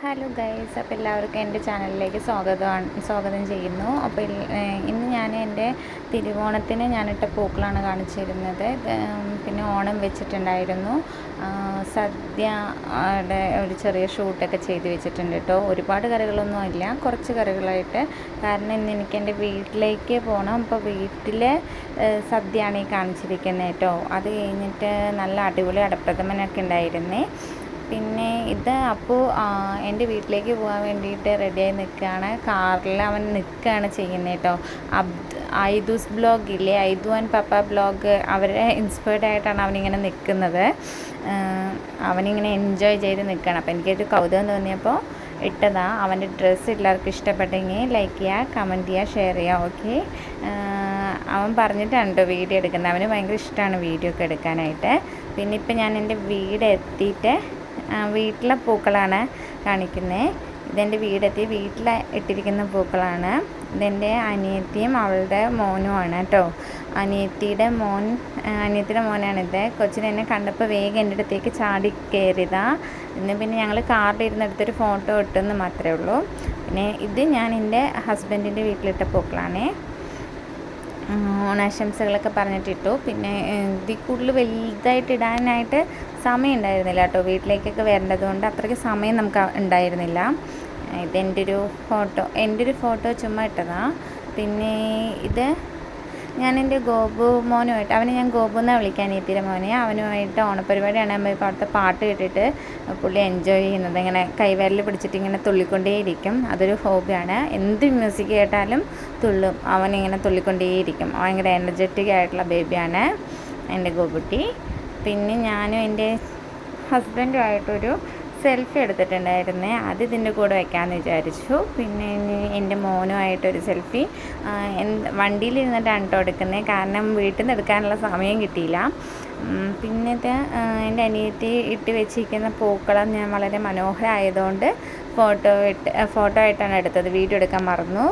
Hello guys അപ്പോൾ എല്ലാവർക്കും എന്റെ ചാനലിലേക്ക് സ്വാഗതമാണ് സ്വാഗതം ചെയ്യുന്നു. അപ്പോൾ ഇന്ന് ഞാൻ എന്റെ തിരുവോണത്തിന് ഞാനിട്ട പൂക്കളാണ് കാണിച്ചിരുന്നത്. പിന്നെ ഓണം വെച്ചിട്ടുണ്ടായിരുന്നു. സദ്യയുടെ ഒരു ചെറിയ ഷൂട്ടൊക്കെ ചെയ്ത് വെച്ചിട്ടുണ്ട് കേട്ടോ ഒരുപാട് കറികളൊന്നും ഇല്ല. കുറച്ച് കറികളായിട്ട്. കാരണം ഇന്ന് എനിക്ക് എന്റെ വീട്ടിലേക്ക് പോകണം അപ്പോൾ വീട്ടിലെ സദ്യയാണ് ഈ കാണിച്ചിരിക്കുന്നത് കേട്ടോ അത് കഴിഞ്ഞിട്ട് നല്ല അടിപൊളി അടപ്രഥമനൊക്കെ ഉണ്ടായിരുന്നേ. പിന്നെ ഇത് അപ്പോൾ എന്റെ വീട്ടിലേക്ക് പോകാൻ വേണ്ടിയിട്ട് റെഡിയായി നിൽക്കുകയാണ്. കാറിൽ അവൻ നിൽക്കുകയാണ് ചെയ്യുന്നത് കേട്ടോ. അബ്ദ് ഐദൂസ് ബ്ലോഗ് ഇല്ലേ? ഐദു ആൻഡ് പപ്പ ബ്ലോഗ് അവരെ ഇൻസ്പയർഡ് ആയിട്ടാണ് അവനിങ്ങനെ നിൽക്കുന്നത്. അവനിങ്ങനെ എൻജോയ് ചെയ്ത് നിൽക്കുകയാണ്. അപ്പോൾ എനിക്കൊരു കൗതുകം തോന്നിയപ്പോൾ ഇട്ടതാ. അവന്റെ ഡ്രസ്സ് എല്ലാവർക്കും ഇഷ്ടപ്പെട്ടെങ്കിൽ ലൈക്ക് ചെയ്യുക കമന്റ് ചെയ്യുക ഷെയർ ചെയ്യുക ഓക്കെ അവൻ പറഞ്ഞിട്ടാണ് വീഡിയോ എടുക്കുന്നത്. അവന് ഭയങ്കര ഇഷ്ടമാണ് വീഡിയോ ഒക്കെ എടുക്കാനായിട്ട്. പിന്നെ ഇപ്പം ഞാൻ എന്റെ വീട് എത്തിയിട്ട് വീട്ടിലെ പൂക്കളാണ് കാണിക്കുന്നത് ഇതെന്റെ വീടെത്തി വീട്ടിൽ ഇട്ടിരിക്കുന്ന പൂക്കളാണ്. ഇതെന്റെ അനിയത്തിയും അവളുടെ മോനുമാണ് കേട്ടോ. അനിയത്തിയുടെ മോൻ അനിയത്തിയുടെ മോനാണിത്. കൊച്ചിനെ എന്നെ കണ്ടപ്പോൾ വേഗം എന്റെ അടുത്തേക്ക് ചാടി കയറിയതാ. ഇന്ന് പിന്നെ ഞങ്ങൾ കാറിലിരുന്ന് എടുത്തൊരു ഫോട്ടോ ഇട്ടെന്ന് മാത്രമേ ഉള്ളൂ. പിന്നെ ഇത് ഞാൻ എന്റെ ഹസ്ബൻഡിന്റെ വീട്ടിലിട്ട പൂക്കളാണേ. ഓണാശംസകളൊക്കെ പറഞ്ഞിട്ടിട്ടു. പിന്നെ ഇതിൽ കൂടുതൽ വലുതായിട്ട് ഇടാനായിട്ട് സമയം ഉണ്ടായിരുന്നില്ല കേട്ടോ. വീട്ടിലേക്കൊക്കെ വരേണ്ടത് കൊണ്ട് അത്രയ്ക്ക് സമയം നമുക്ക് ഉണ്ടായിരുന്നില്ല. ഇതെന്റെ ഒരു ഫോട്ടോ എന്റെ ഒരു ഫോട്ടോ ചുമ്മാ ഇട്ടതാണ് പിന്നെ ഇത് ഞാൻ എന്റെ ഗോപു മോനുമായിട്ട് അവനെ ഞാൻ ഗോപു എന്നാണ് വിളിക്കാൻ എത്തിയ മോനെ. അവനുമായിട്ട് ഓണപ്പരിപാടിയാണ്. നമ്മൾ ഇപ്പോൾ അവിടുത്തെ പാട്ട് കേട്ടിട്ട് പുള്ളി എൻജോയ് ചെയ്യുന്നത്. ഇങ്ങനെ കൈവിരൽ പിടിച്ചിട്ട് ഇങ്ങനെ തുള്ളിക്കൊണ്ടേയിരിക്കും. അതൊരു ഹോബിയാണ്. എന്ത് മ്യൂസിക് കേട്ടാലും തുള്ളും. അവനിങ്ങനെ തുള്ളിക്കൊണ്ടേയിരിക്കും. ഭയങ്കര എനർജറ്റിക് ആയിട്ടുള്ള ബേബിയാണ് എന്റെ ഗോപുട്ടി. പിന്നെ ഞാനും എന്റെ ഹസ്ബൻഡുമായിട്ടൊരു സെൽഫി എടുത്തിട്ടുണ്ടായിരുന്നേ. അത് ഇതിന്റെ കൂടെ വെക്കാമെന്ന് വിചാരിച്ചു. പിന്നെ എന്റെ മോനുമായിട്ടൊരു സെൽഫി വണ്ടിയിലിരുന്നിട്ടാണ് കേട്ടോ എടുക്കുന്നത് കാരണം വീട്ടിൽ നിന്ന് എടുക്കാനുള്ള സമയം കിട്ടിയില്ല. പിന്നെ ഇത് എന്റെ അനിയത്തി ഇട്ട് വെച്ചിരിക്കുന്ന പൂക്കളം ഞാൻ വളരെ മനോഹരമായതുകൊണ്ട് ഫോട്ടോ ഇട്ട് ഫോട്ടോ ആയിട്ടാണ് എടുത്തത്. വീഡിയോ എടുക്കാൻ മറന്നു.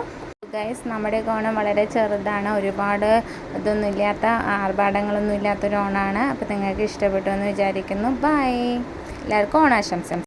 ഗൈസ് നമ്മുടെ ഓണം വളരെ ചെറുതാണ്. ഒരുപാട് ഇതൊന്നും ഇല്ലാത്ത ആർഭാടങ്ങളൊന്നും ഇല്ലാത്തൊരു ഓണാണ് അപ്പോൾ നിങ്ങൾക്ക് ഇഷ്ടപ്പെട്ടു എന്ന് വിചാരിക്കുന്നു. ബൈ എല്ലാവർക്കും ഓണാശംസം.